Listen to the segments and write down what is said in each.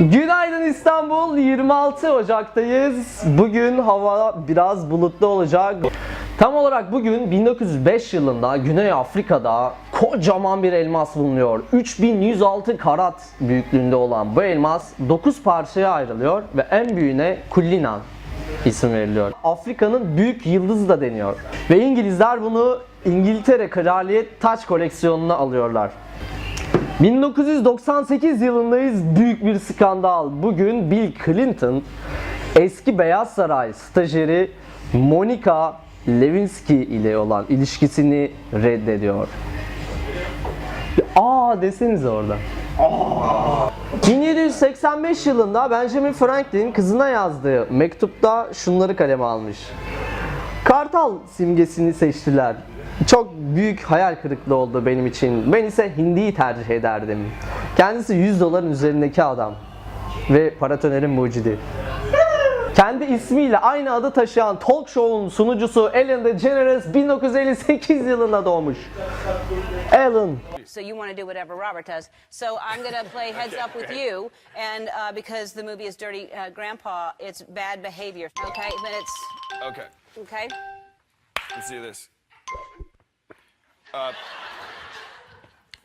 Günaydın İstanbul. 26 Ocak'tayız. Bugün hava biraz bulutlu olacak. Tam olarak bugün 1905 yılında Güney Afrika'da kocaman bir elmas bulunuyor. 3106 karat büyüklüğünde olan bu elmas 9 parçaya ayrılıyor ve en büyüğüne Kullinan isim veriliyor. Afrika'nın büyük yıldızı da deniyor. Ve İngilizler bunu İngiltere Kraliyet Taç koleksiyonuna alıyorlar. 1998 yılındayız. Büyük bir skandal. Bugün Bill Clinton eski Beyaz Saray stajyeri Monica Lewinsky ile olan ilişkisini reddediyor. Aa desenize orada. 1785 yılında Benjamin Franklin kızına yazdığı mektupta şunları kaleme almış. Kartal simgesini seçtiler. Çok büyük hayal kırıklığı oldu benim için. Ben ise hindiyi tercih ederdim. Kendisi 100 doların üzerindeki adam. Ve paratonerin mucidi. Kendi ismiyle aynı adı taşıyan talk show'un sunucusu Ellen DeGeneres 1958 yılında doğmuş. Ellen, So you want to do whatever Robert does. So I'm going to play heads up with you, and uh, because the movie is Dirty uh, Grandpa, it's bad behavior. Okay, then it's Okay, okay. let's do this. Uh,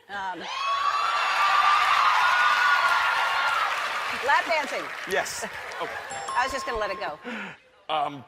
Um, lap dancing. yes. Oh, I was just going to let it go. um,